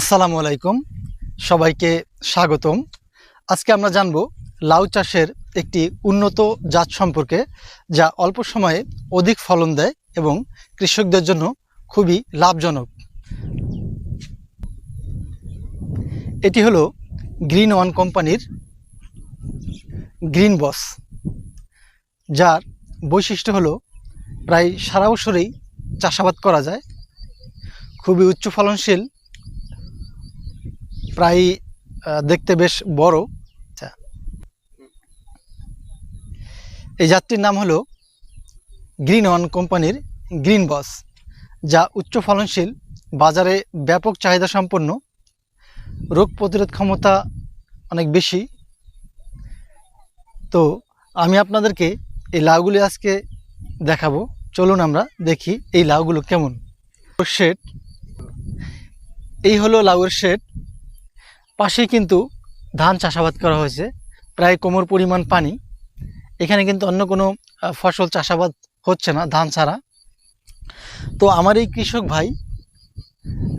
আসসালামু আলাইকুম। সবাইকে স্বাগতম। আজকে আমরা জানব লাউ চাষের একটি উন্নত জাত সম্পর্কে, যা অল্প সময়ে অধিক ফলন দেয় এবং কৃষকদের জন্য খুবই লাভজনক। এটি হলো গ্রিন ওয়ান কোম্পানির গ্রিন বস, যার বৈশিষ্ট্য হলো প্রায় সারা বছরেই চাষাবাদ করা যায়। খুবই উচ্চ ফলনশীল প্রায় দেখতে বেশ বড়। আচ্ছা। এই জাতটির নাম হলো গ্রিন ওয়ান কোম্পানির গ্রিন বস, যা উচ্চ ফলনশীল, বাজারে ব্যাপক চাহিদা সম্পন্ন, রোগ প্রতিরোধ ক্ষমতা অনেক বেশি। তো আমি আপনাদেরকে এই লাউগুলি আজকে দেখাবো। চলুন আমরা দেখি এই লাউগুলো কেমন। শেড, এই হলো লাউয়ের শেড। পাশেই কিন্তু ধান চাষাবাদ করা হয়েছে, প্রায় কোমর পরিমাণ পানি। এখানে কিন্তু অন্য কোনো ফসল চাষাবাদ হচ্ছে না, ধান ছাড়া। তো আমার এই কৃষক ভাই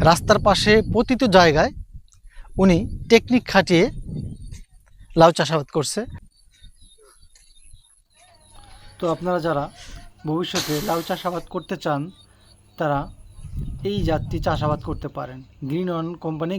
রাস্তার পাশে পতিত জায়গায় উনি টেকনিক খাটিয়ে লাউ চাষাবাদ করছে। তো আপনারা যারা ভবিষ্যতে লাউ চাষাবাদ করতে চান, তারা এই জাতটি চাষাবাদ করতে পারেন। Green on company